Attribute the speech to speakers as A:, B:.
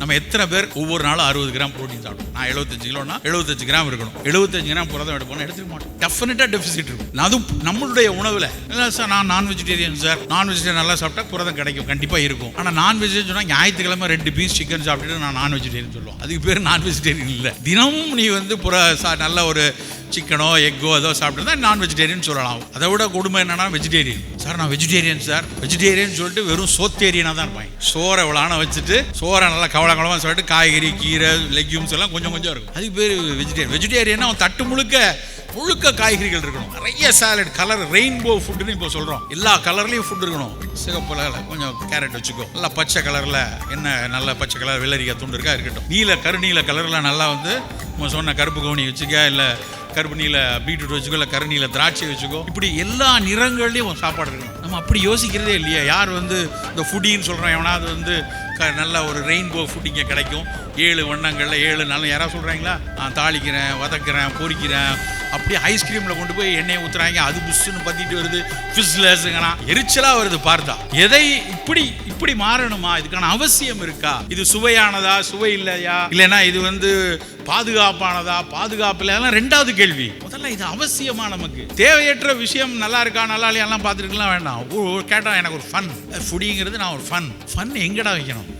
A: நம்ம எத்தனை பேர் ஒவ்வொரு நாளும் அறுபது கிராம் ப்ரோட்டீன் சாப்பிடும் நான் எழுபத்தஞ்சு கிலோனா எழுபத்தஞ்சு கிராம் இருக்கணும். எழுபத்தஞ்சு கிராம் புரதம் எடுப்போம் எடுத்துக்க மாட்டோம். டெஃபினட்டா டெபிசிட் இருக்கும். அதுவும் நம்மளுடைய உணவுல. இல்லை சார் நான் நான் வெஜிடேரியன் சார் நான் வெஜிடேரியன் நல்லா சாப்பிட்டா புரதம் கிடைக்கும். கண்டிப்பா இருக்கும். ஆனா நான் வெஜிடேரியன் சொன்னா ஞாயிற்றுக்கிழமை ரெண்டு பீஸ் சிக்கன் சாப்பிட்டுட்டு நான் நான் வெஜிடேரியன் சொல்லுவோம். அதுக்கு பேர் நான் வெஜிடேரியன் இல்லை. தினமும் நீ வந்து புற சா- நல்ல ஒரு சிக்கனோ எக்கோ ஏதோ சாப்பிட்டு தான் நான் வெஜிடேரியன் சொல்லலாம். அதை விட கொடுமை என்னன்னா வெஜிடேரியன் சார் நான் வெஜிடேரியன் சார். வெஜிடேரியன் சொல்லிட்டு வெறும் சோத்தேரியனாக தான் இருப்பாங்க சோறை இவ்வளோ வச்சுட்டு சோறை நல்லா கவலை கவலமாக சொல்லிட்டு காய்கறி கீரை லெக்யூம்ஸ் எல்லாம் கொஞ்சம் கொஞ்சம் இருக்கும். அதுக்கு பேர் வெஜிடேரியன் வெஜிடேரியன்னா அவன் தட்டு முழுக்க முழுக்க காய்கறிகள் இருக்கணும். நிறைய சாலட் கலர் ரெயின்போ ஃபுட்டுன்னு இப்போ சொல்கிறோம் எல்லா கலர்லேயும் ஃபுட் இருக்கணும். சிகப்புல கொஞ்சம் கேரட் வச்சுக்கோ. நல்லா பச்சை கலரில் என்ன நல்ல பச்சை கலர் வெள்ளரிக்காய் துண்டு இருக்கா இருக்கட்டும். நீல கருநீல கலரில் நல்லா வந்து நம்ம சொன்ன கருப்பு கவுனி வச்சுக்க இல்லை கருப்பணியில் பீட்ரூட் வச்சுக்கோ இல்லை கருநீல திராட்சை வச்சுக்கோ இப்படி எல்லா நிறங்கள்லையும் சாப்பாடு இருக்கணும். நம்ம அப்படி யோசிக்கிறதே இல்லையா. யார் வந்து இந்த ஃபுட்டின்னு சொல்கிறோம் எவனாவது வந்து க நல்ல ஒரு ரெயின்போ ஃபுட் இங்கே கிடைக்கும். ஏழு வண்ணங்களில் ஏழு நல்ல யாராவது சொல்கிறாங்களா நான் தாளிக்கிறேன் வதக்கிறேன் பொரிக்கிறேன் அப்படியே ஐஸ்கிரீமில் கொண்டு போய் எண்ணெயை ஊற்றுறாங்க அது புஷ்ஷுன்னு பற்றிட்டு வருது. ஃபிஸ்லஸுங்கண்ணா எரிச்சலாக வருது பார்த்தா எதை இப்படி இப்படி மாறணுமா? இதுக்கான அவசியம் இருக்கா? இது சுவையானதா? சுவை இல்லையா? இல்லைன்னா இது வந்து பாதுகாப்பானதா? பாதுகாப்பு இல்லையா? ரெண்டாவது கேள்வி. முதல்ல இது அவசியமா நமக்கு. தேவையற்ற விஷயம் நல்லா இருக்கா நல்லா இல்லையா எல்லாம் பார்த்துருக்கலாம் வேண்டாம் கேட்டால் எனக்கு ஒரு ஃபன் ஃபுடிங்கிறது நான் ஒரு ஃபன் ஃபன் எங்கடா வைக்கணும்?